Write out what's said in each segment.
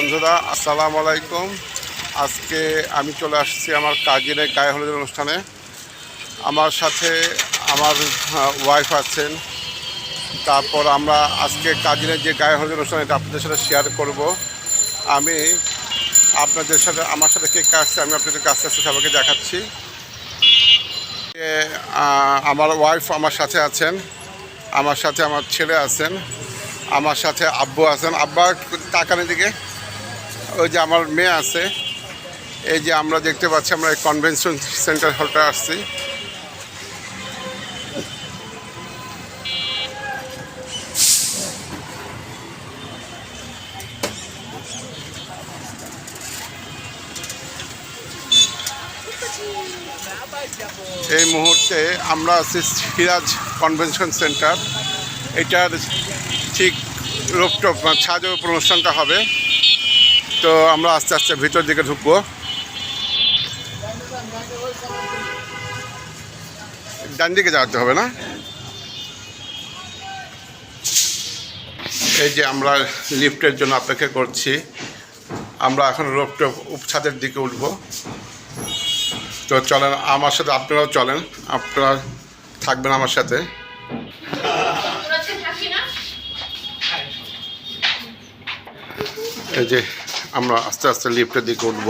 বন্ধুরা, আসসালামু আলাইকুম। আজকে আমি চলে আসছি আমার কাজিনের গায়ে হলুদের অনুষ্ঠানে। আমার সাথে আমার ওয়াইফ আছেন। তারপর আমরা আজকে কাজিনের যে গায়ে হলুদের অনুষ্ঠান, এটা আপনাদের সাথে শেয়ার করব। আমি আপনাদের সাথে, আমার সাথে কে আসছে, আমি আপনাদের আস্তে আস্তে সবাইকে দেখাচ্ছি। আমার ওয়াইফ আমার সাথে আছেন, আমার সাথে আমার ছেলে আছেন, আমার সাথে আব্বু আছেন। আব্বা তাকানের দিকে? ওই যে আমার মেয়ে আছে, এই যে আমরা দেখতে পাচ্ছি, আমরা এই কনভেনশন সেন্টার হলটা আসছি। এই মুহূর্তে আমরা আছি সিরাজ কনভেনশন সেন্টার এটার ঠিক রোপটপ ছাদের উপর অনুষ্ঠানটা হবে। তো আমরা আস্তে আস্তে ভিতর দিকে ঢুকবো। ডান দিকে যাওয়াতে হবে না? এই যে আমরা লিফটের জন্য অপেক্ষা করছি। আমরা এখন রোপটপ উপছাদের দিকে উঠবো। তো চলেন, আমার সাথে আপনারাও চলেন। আপনারা থাকবেন আমার সাথে। এই যে আমরা আস্তে আস্তে লিফটের দিকে উঠব।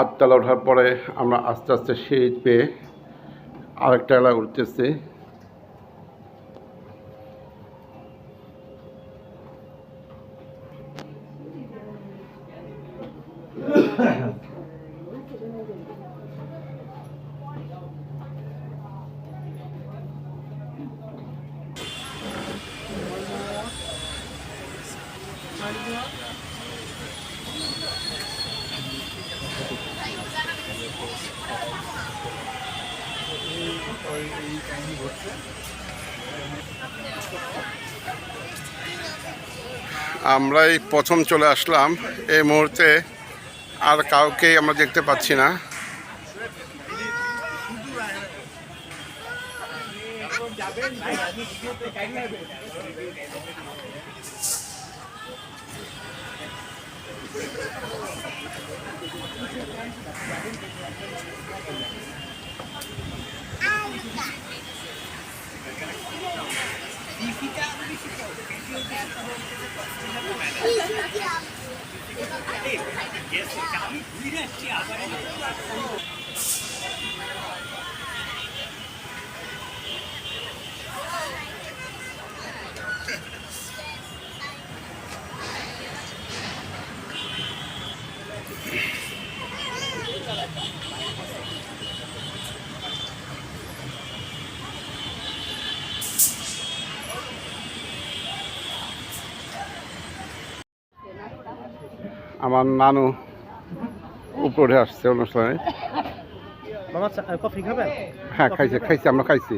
আটতলা ওঠার পরে আমরা আস্তে আস্তে সিঁড়ি পেয়ে আরেকটা এলাকা উঠতেছি আমরা এই প্রথম চলে আসলাম। এই মুহূর্তে আর কাউকেই আমরা দেখতে পাচ্ছি না। আমার নানু উপরে আসছে অনুষ্ঠানে। হ্যাঁ খাইছে খাইছে আমরা খাইছি।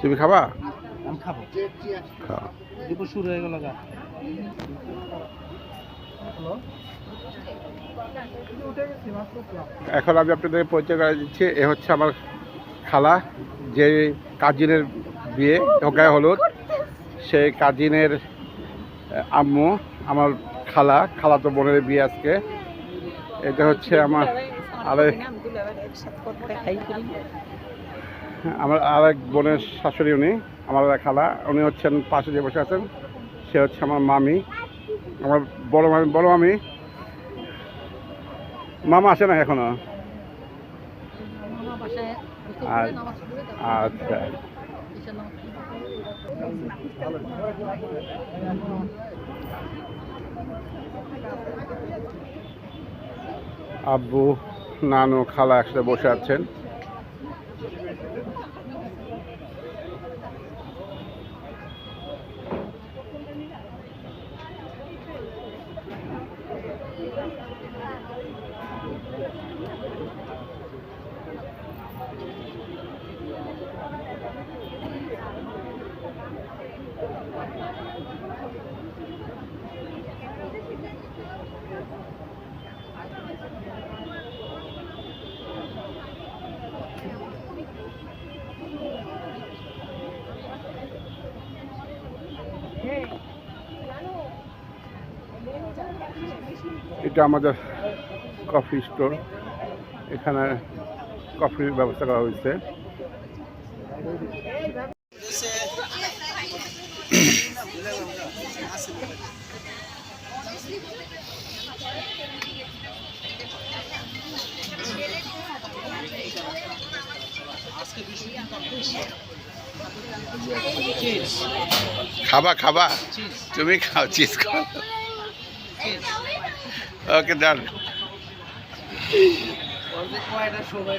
তুমি খাবা? শুরু হয়ে গেল এখন আমি আপনাদের পরিচয় করে দিচ্ছি এ হচ্ছে আমার খালা যে কাজিনের বিয়ে গায়ে হলুদ। সেই কাজিনের আম্মু আমার খালা খালা তো বোনের বিয়ে আজকে। এটা হচ্ছে আমার আরেক আমার আরেক বোনের শাশুড়ি উনি আমার খালা। উনি হচ্ছেন পাশে যে বসে আছেন সে হচ্ছে আমার মামি। আমার বড় মামি বড় মামি। মামা আসে না এখনও? আচ্ছা। আব্বু নানু খালা একসাথে বসে আছেন। এটা আমাদের কফি স্টোর এখানে কফির ব্যবস্থা করা হয়েছে। খাবা খাবা। তুমি খাও চিজ খাও। ওকে ডান সময়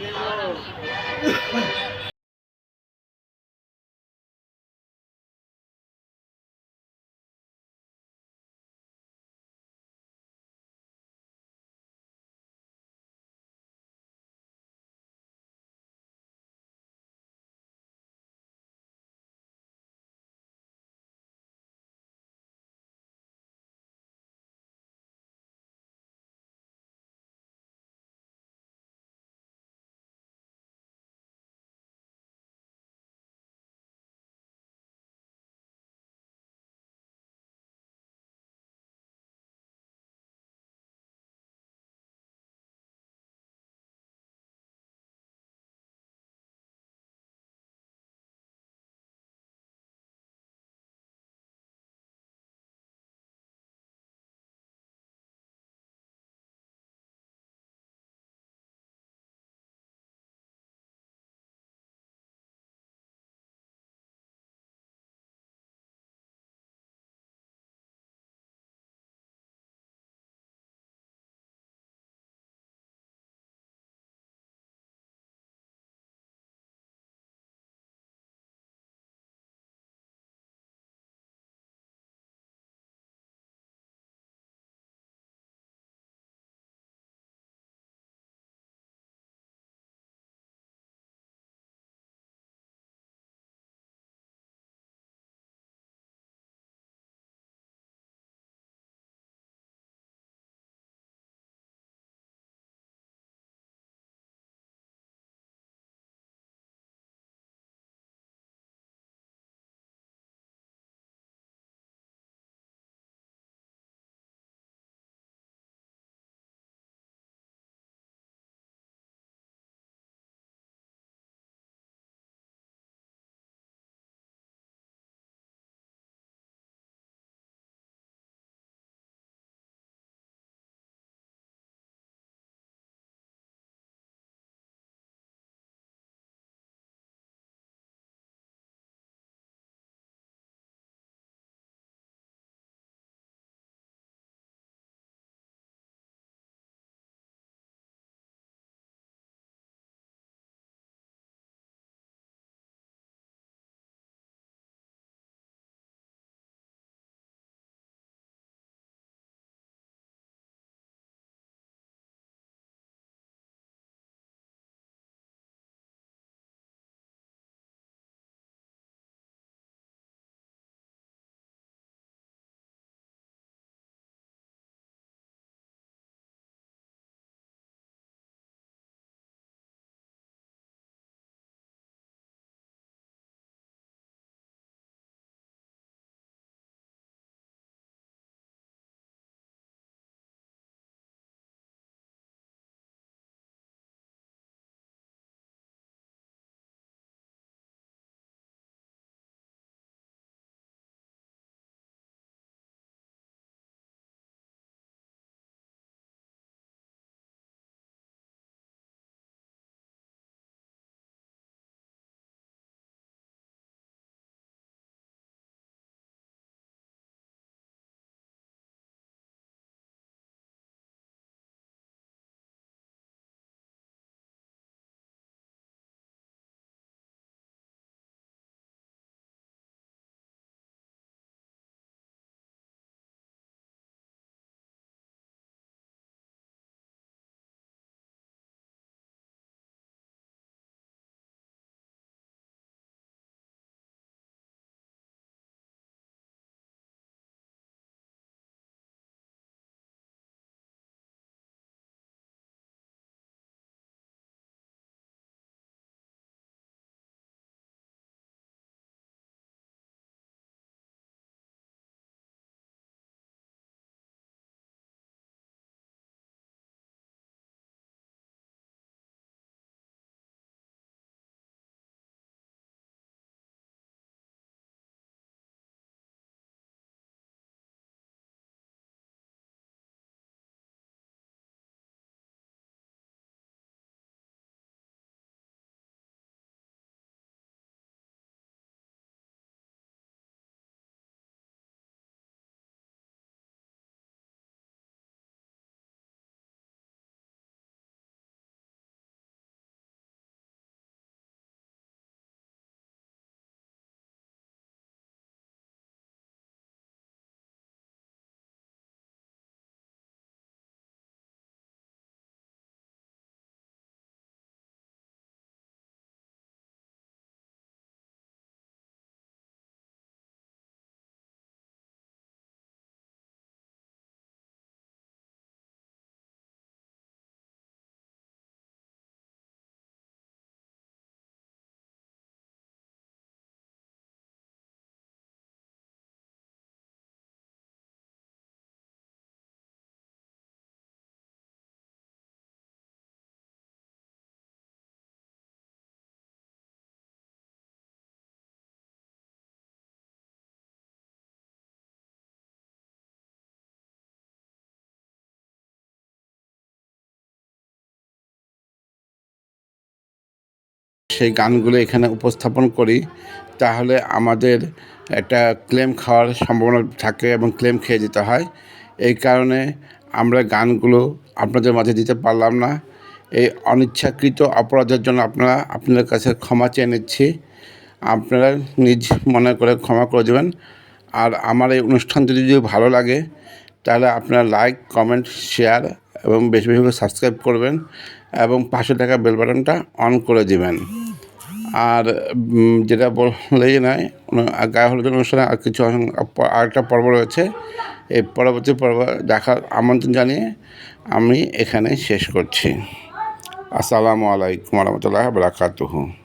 সেই গানগুলো এখানে উপস্থাপন করি, তাহলে আমাদের একটা ক্লেম খাওয়ার সম্ভাবনা থাকে এবং ক্লেম খেয়ে যেতে হয়। এই কারণে আমরা গানগুলো আপনাদের মাঝে দিতে পারলাম না। এই অনিচ্ছাকৃত অপরাধের জন্য আপনারা, আপনাদের কাছে ক্ষমা চেয়ে নিচ্ছি। আপনারা নিজ মনে করে ক্ষমা করে দেবেন। আর আমার এই অনুষ্ঠান যদি যদি ভালো লাগে, তাহলে আপনারা লাইক, কমেন্ট, শেয়ার এবং বেশি বেশি করে সাবস্ক্রাইব করবেন এবং পাশে থাকা বেল বাটনটা অন করে দিবেন। আর যেটা নয় উন- গায়ে হলুদ অনুষ্ঠানে আর কিছু আরেকটা পর্ব রয়েছে। এই পরবর্তী পর্ব দেখার আমন্ত্রণ জানিয়ে আমি এখানে শেষ করছি। আসসালামু আলাইকুম রহমতুল্লাহ বারাকাতুহু।